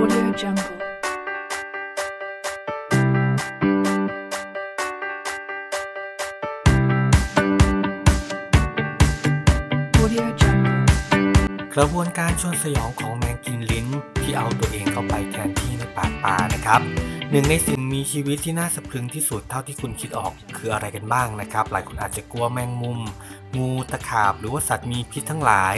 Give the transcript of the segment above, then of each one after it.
Audio Jungle. Audio Jungle. กระบวนการชวนสยองของแมงกินลิ้นที่เอาตัวเองเข้าไปแทนที่ในปากปลานะครับ หนึ่งในสิ่งมีชีวิตที่น่าสะพรึงที่สุดเท่าที่คุณคิดออกคืออะไรกันบ้างนะครับ หลายคนอาจจะกลัวแมงมุม งูตะขาบ หรือว่าสัตว์มีพิษทั้งหลาย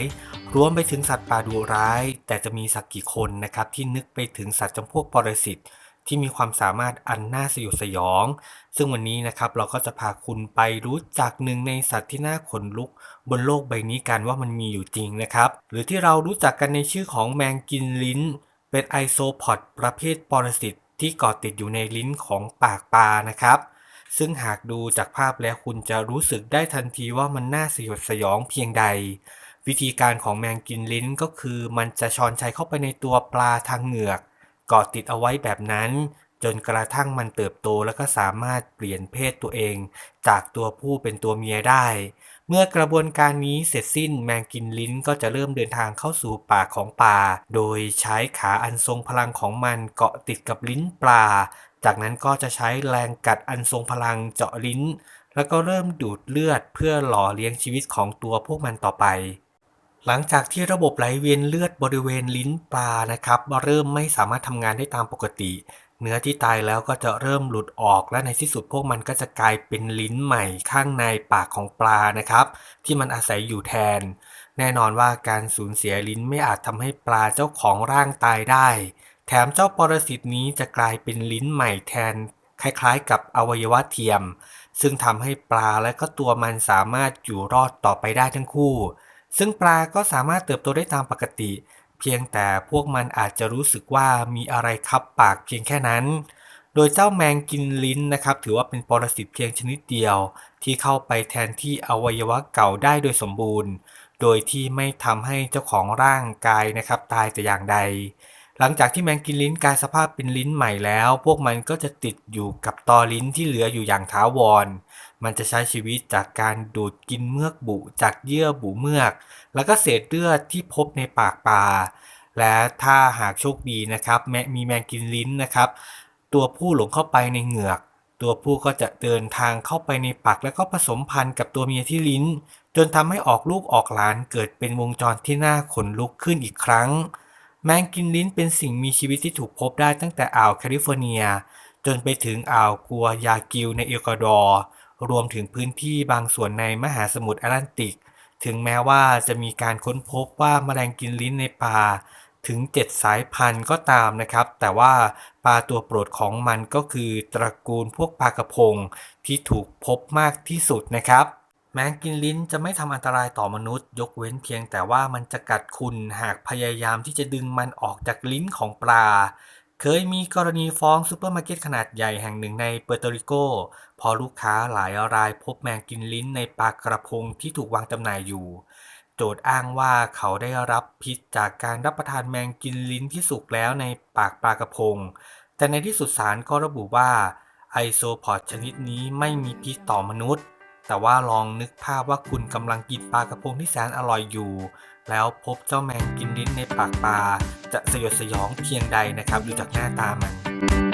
รวมไปถึงสัตว์ป่าดุร้าย แต่จะมีสักกี่คนนะครับที่นึกไปถึงสัตว์จำพวกปรสิตที่มีความสามารถอันน่าสยดสยอง ซึ่งวันนี้นะครับเราก็จะพาคุณไปรู้จักหนึ่งในสัตว์ที่น่าขนลุก บนโลกใบนี้กันว่ามันมีอยู่จริงนะครับ หรือที่เรารู้จักกันในชื่อของแมงกินลิ้น เป็นไอโซพอดประเภทปรสิต ที่เกาะติดอยู่ในลิ้นของปากปลานะครับ ซึ่งหากดูจากภาพแล้วคุณจะรู้สึกได้ทันทีว่ามันน่าสยดสยองเพียงใด วิธีการของแมงกินลิ้นก็คือ มันจะช้อนชัยเข้าไปในตัวปลาทางเหงือกเกาะติดเอาไว้แบบนั้น จนกระทั่งมันเติบโตแล้วก็สามารถเปลี่ยนเพศตัวเอง จากตัวผู้เป็นตัวเมียได้ เมื่อกระบวนการนี้เสร็จสิ้นแมงกินลิ้นก็จะเริ่มเดินทางเข้าสู่ปากของปลา โดยใช้ขาอันทรงพลังของมันเกาะติดกับลิ้นปลา จากนั้นก็จะใช้แรงกัดอันทรงพลังเจาะลิ้น แล้วก็เริ่มดูดเลือดเพื่อหล่อเลี้ยงชีวิตของตัวพวกมันต่อไป หลังจากที่ระบบไหลเวียนเลือดบริเวณลิ้นปลานะครับเริ่มไม่สามารถทำงานได้ตามปกติ เนื้อที่ตายแล้วก็จะเริ่มหลุดออก และในที่สุดพวกมันก็จะกลายเป็นลิ้นใหม่ข้างในปากของปลานะครับ ที่มันอาศัยอยู่แทน แน่นอนว่าการสูญเสียลิ้นไม่อาจทำให้ปลาเจ้าของร่างตายได้ แถมเจ้าปรสิตนี้จะกลายเป็นลิ้นใหม่แทน คล้ายๆ กับอวัยวะเทียม ซึ่งทำให้ปลาและก็ตัวมันสามารถอยู่รอดต่อไปได้ทั้งคู่ ซึ่งปลาก็สามารถเติบโตได้ตามปกติ เพียงแต่พวกมันอาจจะรู้สึกว่ามีอะไรคับปากเพียงแค่นั้น โดยเจ้าแมงกินลิ้นนะครับ ถือว่าเป็นปรสิตเพียงชนิดเดียว ที่เข้าไปแทนที่อวัยวะเก่าได้โดยสมบูรณ์ โดยที่ไม่ทำให้เจ้าของร่างกายนะครับ ตายแต่อย่างใด หลังจากที่แมงกินลิ้นกลายสภาพเป็นลิ้นใหม่แล้ว พวกมันก็จะติดอยู่กับตอลิ้นที่เหลืออยู่อย่างถาวร มันจะใช้ชีวิตจากการดูดกินเมือกบุจากเยื่อบุเมือก แล้วก็เศษเลือดที่พบในปากปลา และถ้าหากโชคดีนะครับแมมีแมงกินลิ้นนะครับ ตัวผู้หลงเข้าไปในเหงือก ตัวผู้ก็จะเดินทางเข้าไปในปากแล้วก็ผสมพันธุ์กับตัวเมียที่ลิ้น จนทำให้ออกลูกออกหลานเกิดเป็นวงจรที่น่าขนลุกขึ้นอีกครั้ง แมงกินลิ้นเป็นสิ่งมีชีวิตที่ถูกพบได้ตั้งแต่อ่าวแคลิฟอร์เนีย จนไปถึงอ่าวกัวยากิลในเอกวาดอร์รวมถึงพื้นที่บางส่วนในมหาสมุทรแอตแลนติก ถึงแม้ว่าจะมีการค้นพบว่าแมลงกินลิ้นในปลาถึง 7 สายพันธุ์ก็ตามนะครับ แต่ว่าปลาตัวโปรดของมันก็คือตระกูลพวกปลากระพงที่ถูกพบมากที่สุดนะครับ แมงกินลิ้นจะไม่ทำอันตรายต่อมนุษย์ ยกเว้นเพียงแต่ว่ามันจะกัดคุณหากพยายามที่จะดึงมันออกจากลิ้นของปลา เคยมีกรณีฟ้องซูเปอร์มาร์เก็ตขนาดใหญ่แห่งหนึ่งในเปอร์โตริโก พอลูกค้าหลายรายพบแมงกินลิ้นในปลากระพงที่ถูกวางจำหน่ายอยู่ โจทย์อ้างว่าเขาได้รับพิษจากการรับประทานแมงกินลิ้นที่สุกแล้วในปากปลากระพง แต่ในที่สุดศาลก็ระบุว่าไอโซพอดชนิดนี้ไม่มีพิษต่อมนุษย์ แต่ว่าลองนึกภาพว่าคุณกำลังกินปลากระพงที่แสนอร่อยอยู่ แล้วพบเจ้าแมงกินลิ้นในปากปลา จะสยดสยองเพียงใดนะครับดูจากหน้าตามัน